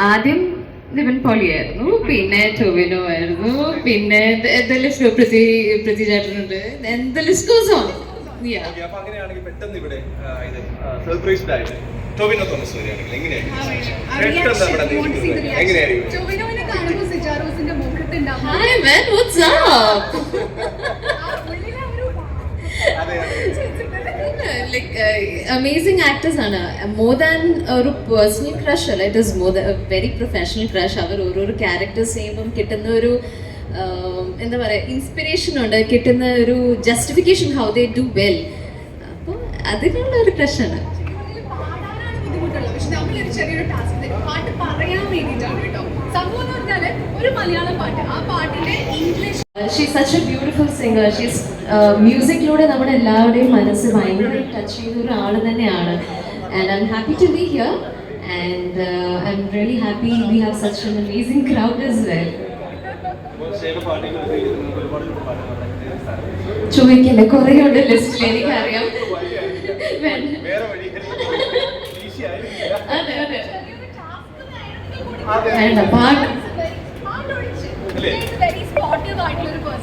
ആദ്യം ദിവൻ പോളിയായിരുന്നു പിന്നെ ടൊവിനോ ആയിരുന്നു പിന്നെ എന്തെല്ലാം പൃഥ്വി പൃഥ്വി ചേട്ടനുണ്ട് എന്ത് list goes like amazing actors ആണ്. മോർ ദാൻ ഒരു പേഴ്സണൽ ക്രഷ് അല്ല it is more very professional crush അവർ ഓരോരോ ക്യാരക്ടേഴ്സ് ചെയ്യുമ്പം കിട്ടുന്ന ഒരു um, എന്താ പറയുക ഇൻസ്പിറേഷൻ ഉണ്ട്. കിട്ടുന്ന ഒരു justification how they do well അപ്പോൾ അതിനുള്ള ഒരു ക്രഷാണ് ചെറിയൊരു ടാസ്ക് പാട്ട് പറയാൻ ഒരു മലയാളം പാട്ട്. ആ പാട്ടിന്റെ English she such a beautiful singer she's മ്യൂസിക്കിലൂടെ നമ്മുടെ എല്ലാവരുടെയും മനസ്സ് ഭയങ്കര ടച്ച് ചെയ്ത ഒരാൾ തന്നെയാണ്. And I'm happy to be here and I'm really happy we have such an amazing crowd is well ചോദിക്കല്ലേ? കുറേ ഉണ്ട് ലിസ്റ്റിൽ എനിക്കറിയാം. അതെ അതെ. വേണ്ട പാട്ട് പാട്ടൊഴിച്ച് അല്ലേ? വെരി സ്പോട്ടീവ് ആയിട്ടുള്ള ഒരു പേഴ്സൺ